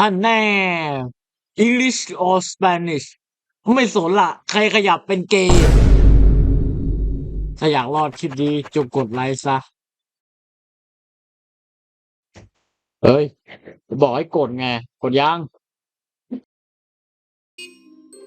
อันแน่ English or Spanish ไม่สนละใครขยับเป็นเกย์ถ้าอยากรอดคลิปนี้จงกดไลค์ซะ เฮ้ย บอกให้กดไง กดยัง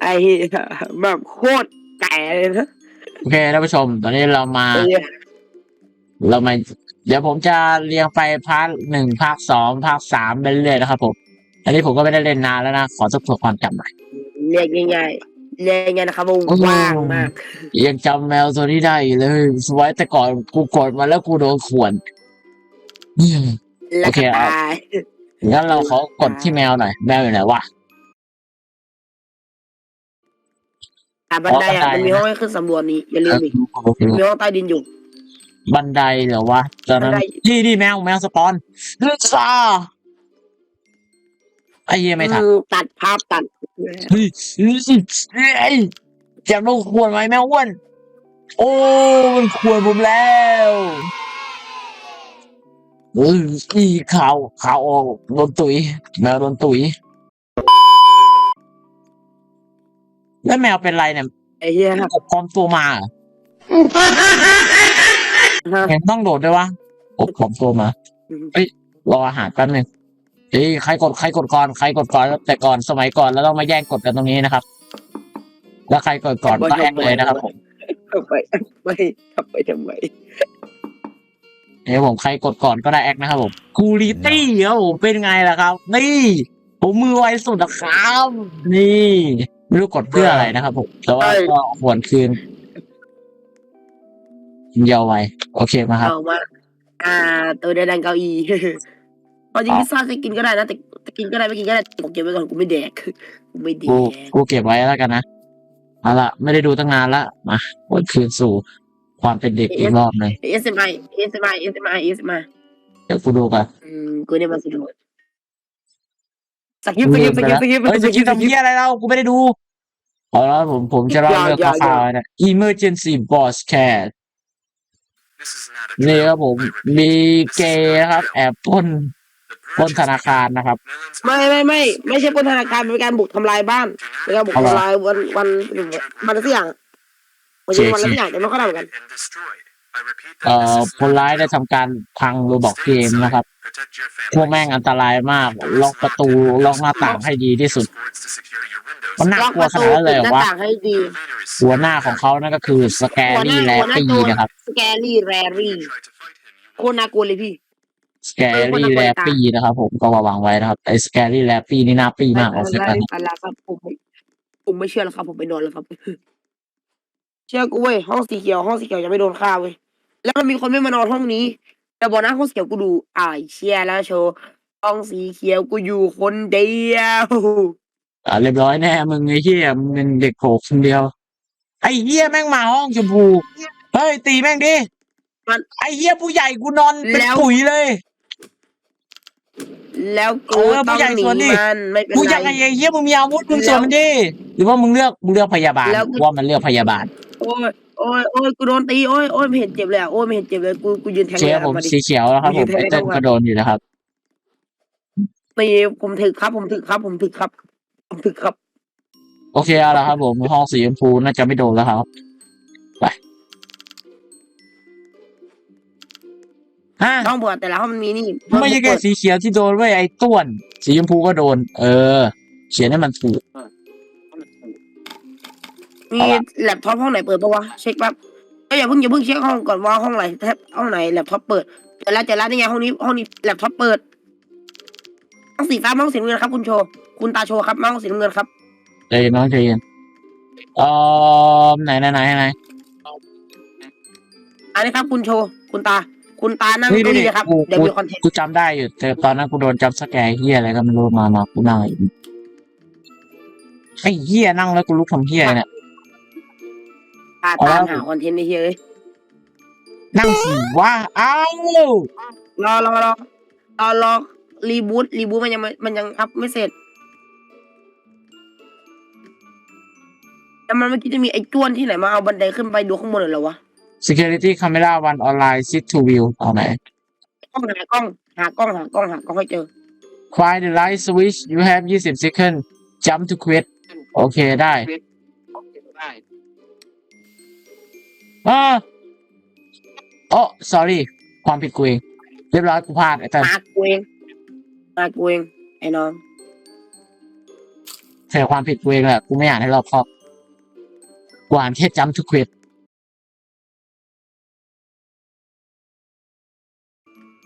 ไอ้เหี้ยแบบโคตรแก่เลยนะโอเคท่านผู้ชม ตอนนี้เรามาไอ้เหี้ยเรามา เดี๋ยวผมจะเรียงไปพาร์ทหนึ่งภาคสองภาคสามไปเรื่อยๆนะครับผม อันนี้ผมก็ไม่ได้เล่นนานแล้วนะ ขอทบทวนความจำหน่อยเรียกง่ายๆเรียกง่ายๆนะครับว่าโอ้โหว่างมากยังจำแมวตัวนี้ได้อยู่เลยสมัยแต่ก่อนกูกดมาแล้วกูโดนข่วนอืมแล้วโอเคก็เอาตายงั้นเราขอกดที่แมวหน่อย แมวอยู่ไหนวะอะบันไดอ๋อบันไดอะมันมีห้องให้ขึ้นสำรวจนี่อย่าลืมดิมีห้องใต้ดินอยู่บันไดเหรอวะตอนนั้นบันไดนี่นี่แมวแมวสปอนลึกซ่า ไอ้เหี้ยไม่ทันอืมตัดภาพตัด เฮ้ยเฮ้ยเฮ้ยจะลงควรไหมแมวอ้วน โอ้มันควรผมแล้วเฮ้ยอีข่าวข่าวออกโดนตุยแมวโดนตุย แล้วแมวเป็นไรเนี่ยไอ้เหี้ยกบปลอมตัวมาเหรอฮะเห็นต้องโดดด้วยวะกบปลอมตัวมาเอ้ย รออาหารแป๊บนึง เฮ้ยใครกดใครกดก่อนใครกดก่อนแต่ก่อนสมัยก่อนแล้วต้องมาแย่งกดกันตรงนี้นะครับ แล้วใครกดก่อนก็แอกเลยนะครับผมทำไมไม่ทำไปทำไมเดี๋ยวผมใครกดก่อนก็ได้แอคนะครับผมคูลิตี้ครับผมเป็นไงล่ะครับ นี่ผมมือไวสุดนะครับ นี่ไม่รู้กดเพื่ออะไรนะครับผมแต่ว่าก็หวนคืนเยาวไวโอเคมาครับเอามาอ่า ตัวเดินดังเก้าอี้ พอจริงพิซซ่าจะกินก็ได้นะแต่แต่กินก็ได้ไม่กินก็ได้ผมเก็บไว้ก่อนกูไม่แดกกูไม่แดกูกกูเก็บไว้แล้วกันนะเอาละไม่ได้ดูตั้งนานละมาหวนคืนสู่ ความเป็นเด็กอีกรอบหนึ่งเอสเอ็มไอเอสเอ็มไอเอสเอ็มไอเอสเอ็มไอเดี๋ยวกูดูกันอืมกูเนี่ยมันสนุกสกิปสกิปสกิปสกิปเฮ้ยจะคิดทำเพี้ยอะไรเรากูไม่ได้ดูเอาแล้วผมผมจะเล่าเรื่องอย่าอย่าข่าวๆนะ emergency boss cat นี่ครับผมมีเกย์นะครับ แอบปล้น ปล้นธนาคารนะครับ ไม่ไม่ไม่ไม่ใช่ปล้นธนาคารเป็นการบุกทำลายบ้านเป็นการบุกเอาเหรอทำลายวันวันวันอะไรสักอย่างมันจะวันอะไรสักอย่างแต่ไม่ค่อยได้เหมือนกันเอ่อคนร้ายได้ทำการพังโรบอกเกมนะครับพวกแม่งอันตรายมากล็อกประตูล็อกหน้าต่างให้ดีที่สุดมันน่าล็อกกลัปวระขตูนาดนั้นเลยปิดเหรหอน้าวะต่างให้ดีหัวหน้าของเขานั่นก็คือสแกหัวหรี่น้าแลหัวหน้าปี้ตัวนะครับ สแกรี่แรรี่โคตรน่ากลัวเลยพี่ สแกรี่แลปี้นะครับผมก็ระวังไว้นะครับไอ้สแกรี่แลปี้นี่น่าปี้มากเอาเสร็จอะไรแล้วอะไรครับผมไม่ผมไม่เชื่อแล้วครับผมไปนอนแล้วครับเชื่อกูเว้ยห้องสีเขียวห้องสีเขียวยังไม่โดนฆ่าเว้ยแล้วมันมีคนไม่มานอนห้องนี้แต่บอกนะห้องสีเขียวกูดูอ่ายเชียแล้วโชว์ห้องสีเขียวกูอยู่คนเดียวอ่าเรียบร้อยแน่มึงไอ้เหี้ยมึงเป็นเด็กโผล่คนเดียว ไอ้เหี้ยแม่งมาห้องชมพูเฮ้ยตีแม่งดิมันไอ้เหี้ยผู้ใหญ่กูนอนเป็นแล้วปุ๋ยเลย แล้วกูเออผู้ต้องใหญ่หนีสวนดิ มันไม่เป็นกูอไร ยากไอ้เหี้ยมึงมีอาวุธมึงแล้วสวนมันดิหรือว่ามึงเลือกมึงเลือกพยาบาลแล้วกู ว่ามันเลือกพยาบาลโอ้ยโอ้ยโอ้ยกูโดนตีโอ้ยโอ้ยไม่เห็นเจ็บเลยอะโอ้ยไม่เห็นเจ็บเลยกูกูยืนแทงเชีเลยยร์ผมมาดิ สีเขียวแล้วครับผมกูยืนไอ้แทงเต้นได้ก็โดนอยู่นะครับ ตีผมถึกครับ ผมถึกครับ ผมถึกครับ ผมถึกครับ โอเคเอาละครับผมห้องสีชมพูน่าจะไม่โดนแล้วครับ ไป ฮะห้องเปิดแต่ละห้องมันมีนี่ไม่ใช่แค่สีเขียวที่โดนเว้ยไอ้ต้วน สีชมพูก็โดน เออ เขียนให้มันถูก มีแล็ปท็อปห้องไหนเปิดปะวะเช็คแป๊บเอ้ยอย่าเพิ่งอย่าเพิ่งเช็คห้องก่อนว่าห้องไหนแทบห้องไหนแล็ปท็อปเปิดเจอแล้วเจอแล้วนี่ไงห้องนี้ห้องนี้แล็ปท็อปเปิดห้องสีฟ้าห้องสีน้ำเงินครับ คุณโชว์คุณตาโชว์ครับห้องสีน้ำเงินครับใจเย็นน้องใจเย็นเอ่อไหนไหนไหนไหนอันนี้ครับคุณโชว์คุณตา คุณตานั่งนี่ตรงนี่นี้นะครับกูเดี๋ยวกูมีคอนเทนต์กูจำได้อยู่แต่ตอนนั้นกูโดนจับสแกร์เฮียอะไรก็ไม่รู้มามากูนั่งอยู่ไอ้เฮียนั่งแล้วกูลุกทำเฮียเนี่ยตาเอาแล้ตาวมหาคอนเทนต์ในเฮ้ยนั่งสิว่าอ้าวรอรอรอรอรอรีบูตรีบูตมันยังไม่มันยังอัพไม่เสร็จแต่มันเมื่อกี้จะมีไอ้จ้วนที่ไหนมาเอาบันไดขึ้นไปดูข้างบนเหรอวะ security camera one online sit to view เอาไหน กล้องหากล้องหากล้องหากล้องหากล้องให้เจอ find the light switch you have 20 second jump to quit โอเคได้อ่าโอ้ sorry ความผิดกูเอง เรียบร้อยกูพลาดไอ้เต้นมากูเองมากูเองไอ้น้องแต่ความผิดกูเองแหละ กูไม่อ่านให้รอบคอบ กูอ่านแค่จำทุ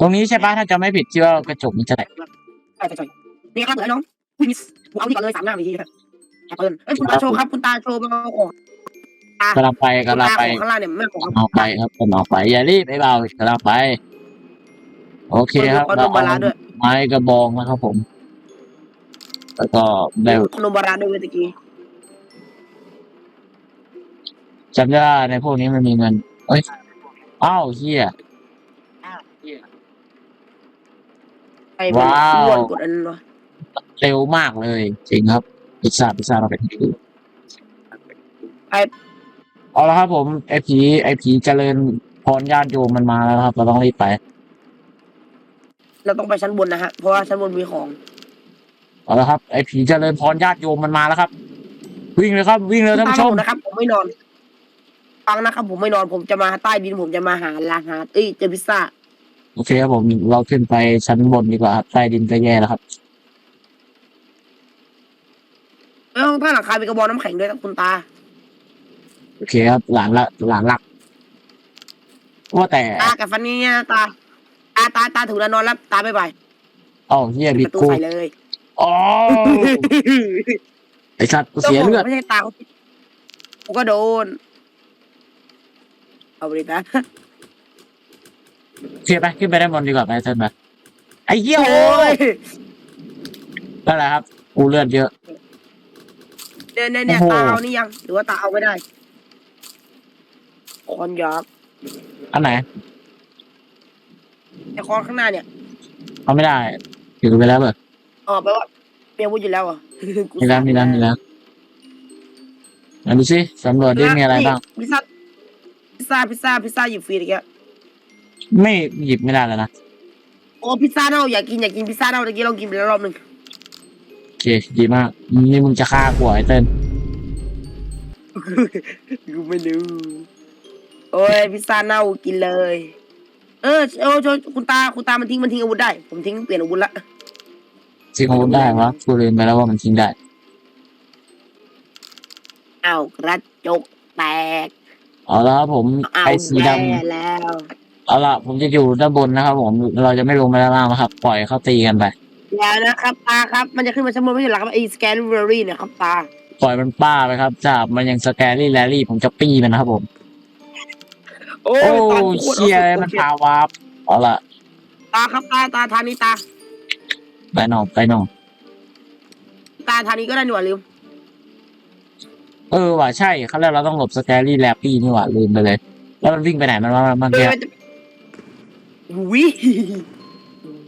ตรงนี้ใช่ปะถ้าจะไม่ผิดที่ว่ากระจกมันจะแตกใช่ใช่ใช่นี่ครับเหมือนไอ้น้องคุณมิสกูเอาที่ก่อนเลยสามหน้าไปทีครับแอปเปิลเอ้ยคุณตาโชว์ครับคุณตาโชว์มาเอาของกำลังไปคุณกำลังตาไปของข้างล่างเนี่ยไม่ของกำลังไปครับกำลังไปอย่ารีบไอ้เบากำลังไป โอเคครับขนเรามบาเอาราด้วยไม้กระบองนะครับผม แล้วก็ได้ขนมบาราด้วยเมื่อกี้จำได้ในพวกนี้มันมีเงินเอ้ยอ้าวเฮีย ไอ้เป็นว้าวส่วนกดอันนั้นวะเร็วมากเลยจริงครับพิซซ่าพิซซ่าเราเป็นที่ไอ้เอาละครับผมไอผีไอผีเจริญพรญาติโยมมันมาแล้วครับ เราต้องรีบไป เราต้องไปชั้นบนนะฮะเพราะว่าชั้นบนมีของเอาละครับ ไอผีเจริญพรญาติโยมมันมาแล้วครับ วิ่งเลยครับ วิ่งเลยท่านผู้ชมนะครับ ผมไม่นอน ฟังนะครับ ผมไม่นอนผมจะมาใต้ดินผมจะมาหาลาหาเอ้ยเจอพิซซ่าโอเคครับผมเราขึ้นไปชั้นบนดีกว่าครับใต้ดินก็แย่แล้วครับเอ้าถ้าหลังคามีกระบอกน้ำแข็งด้วยครับคุณตา โอเคครับหลานละหลานรักว่าแต่ตากับฟันนี่เนี่ยตาตาตาตาถึงแล้วนอนแล้วตาบ๊ายบายเอ้าเฮียปิบิดดประตูกูใส่เลยอ๋อไอสัตว์กูเสียเลือดไม่ใช่ตาเขากูก็โดน เอาไป เลยตาโอเคไปขึ้นไปด้านบนดีกว่าไปเชิญไปไอ้เหี้ยโอ้โอ้ยยนั่นแหละครับกูเลือดเยอะ เนี่ยเนี่ยเนี่ยโอ้โห ตาเอานี่ยัง หรือว่าตาเอาไม่ได้คอนยักษ์อันไหนไอคอนข้างหน้าเนี่ยเอาไม่ได้ถือไปแล้วเบออ๋อแปลว่าเมียวุ้อยู่แล้วเหรอะ มีแล้วมีแล้วมีแล้วมาดูสิสำรวจดิมีอะไรบ้างพิซซ่าพิซซ่าพิซซ่าพิซซ่าหยิบฟรีอีกแล้ว ไม่หยิบไม่ได้แล้วนะโอ้พิซซ่าเน่าอยากกินอยากกินพิซซ่าเน่าตะกี้ลองกินไปแล้วรอบหนึ่งโอเคดีมากนี่มึงจะฆ่ากูเหรอไอ้เติ้ลกูไม่รู้โอ้ยพิซซ่าเน่ากินเลย เออเออโชว์คุณตาคุณตามันทิ้งมันทิ้งอาวุธได้ ผมทิ้งเปลี่ยนอาวุธละทิ้งอาวุธได้วะกูลืมไปแล้วว่ามันทิ้งได้อ้าวกระจกแตกเอาละครับผมอ้าวไอ้สีดแย่แล้วำ เอาละผมจะอยู่ด้านบนนะครับ ผมเราจะไม่ลงไปด้านล่างนะครับ ปล่อยเขาตีกันไปแล้วนะครับตาครับมันจะขึ้นมาชั้นบนไม่ใช่เหรอครับไอ้สแกนเวอรี่เนี่ยครับตาปล่อยมันป้าไปครับจับมันยังสแกรี่แลรี่ผมจะปี้มันนะครับผม โอ้โอ้ตาโคตรเชียอาสุดมันโอเคพาวาร์ปเอาละตาครับตาตาทางนี้ตา ไปหนองไปหนองตาทางนี้ก็ได้หนวดลืมเออว่ะใช่เขาเรียกเราต้องหลบสแกรี่แลปี้นี่หว่าลืมไปเลย แล้วมันวิ่งไปไหนมันว่ามันเอเนี่อยมันจะ วิ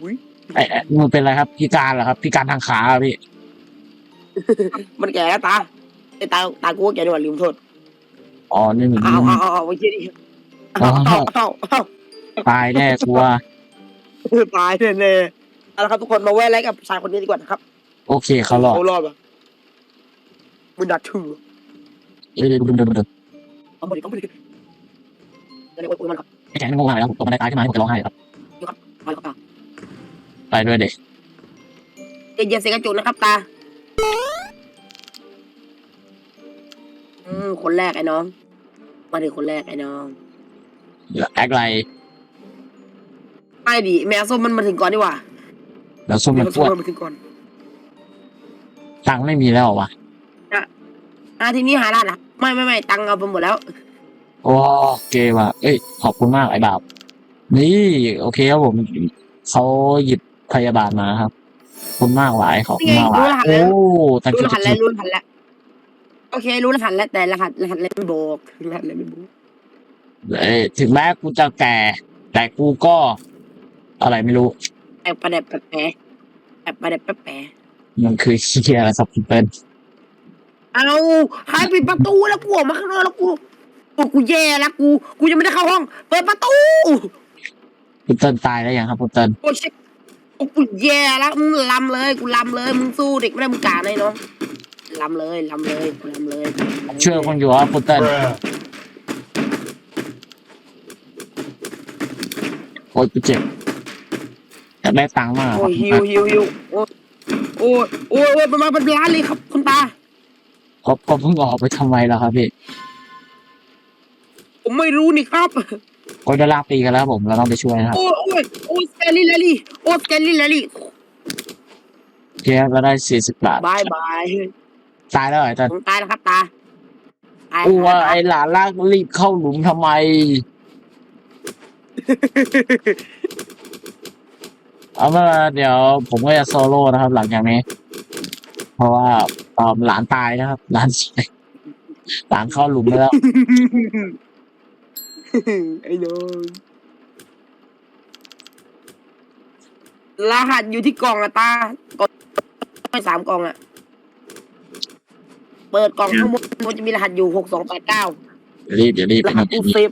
วิไอ้ไอ้มึงเป็นอะไรครับพิการเหรอครับพิการทางขาเหรอพี่มันแก่แล้วตาไอ้ตาตากูก็แก่หนวดลืมโทษอ๋อนี่มันเอาเอาเอาเอาไว้เชี่ยดิเอาเอาเอาเอา ตายแน่กูว่าตายแน่แน่ๆเอาละครับทุกคนมาแวะไลค์กับชายคนนี้ดีกว่านะครับโอเคเขาหลอกเขารอดปะมึงดัดถือเดี๋ยวเดี๋ยวเดี๋ยวเดี๋ยวเดี๋ยวเอาไปดิเอาไปดิเดี๋ยวเดี๋ยวโอ้ยมันครับ ไอ้แกนี่งงอะไรแล้วผมตกบันไดตายขึ้นมาผมจะร้องไห้ครับมาแล้วครับตาไปด้วยเด็กเย็นๆเสียกระจุกนะครับตา อืมคนแรกไอ้น้อง มาถึงคนแรกไอ้น้องแอคไรไม่ดิแมวส้มมันมาถึงก่อนดีกว่าแล้วส้มแมมันวปส้มวดมันมาถึงก่อนตังค์ไม่มีแล้วเหรอวะอะทีนี้หาร้านอะ ไม่ไม่ไม่ตังค์เอาไปหมดแล้ว โอเคว่ะ เอ้ย ขอบคุณมากไอ้บ่าวนี่ โอเคครับผมเขาหยิบพยาบาลมาครับขอบคุณมากหวายขอบคุณมากหวายโอ้ตังรู้คิรวหัสแล้วรู้รหัสแล้วโอเค รู้รหัสแล้วแต่รหัสรหัสอะไรไม่บอกรหัสอะไรไม่บอกเอ้ยถึงแม้กูจะแก่ แต่กูก็ อะไรไม่รู้แอบประเด็บแปะแปะแอบประเด็บแปะแปะมันคือเชียอะไรสับเป็นเอาใครปิดประตูแล้วกูออกมาข้างนอกแล้วกู กูกูแย่แล้วกู กูยังไม่ได้เข้าห้อง เปิดประตูคุณเติ้ลตายแล้วยังครับคุณเติ้ลโอ้ชิบโอ้อ้กูแย่แล้วมึงลำเลย กูลำเลย มึงสู้เด็กไม่ได้มึงกาเลยเนาะลำเลยลำเลยกูลำเลยช่วยคนอยู่ครับคุณเติ้ล Bruh. โอ้ยกูเจ็บอยากได้ตังค์มากคโอ้รับยฮิวฮิวฮิวโอ้ยโอ้ยโอ้ยโอ้ยมันมาเป็นล้านเลยครับคุณตาเขาเขาเพิ่งออกไปทำไมล่ะครับพี่ ผมไม่รู้นี่ครับเขาจะลากตีกันแล้วผมเราต้องไปช่วยนะครับโอ้ยโอ้ยโอ้ยสแกลลี่แลลี่โอ้ยสแกลลี่แลลี่เพียก็ได้สี่สิบบาทบายบายตายแล้วเหรอไอ้เติ้ลผมตายแล้วครับตาตายกูว่าตายไอ้หลานลากรีบเข้าหลุมทำไม เอาเมื่อเดี๋ยวผมก็จะโซโล่นะครับ หลังจากนี้ เพราะว่าเอ่อหลานตายนะครับ หลานหลานเข้าหลุมไปแล้ว ไอ้น้องรหัสอยู่ที่กล่องอะตากดไปสามกล่องอะเปิดกล่องข้างบนมันจะมีรหัสอยู่หกสองแปดเก้ารีบอย่ารีบรหัสตู้เซฟ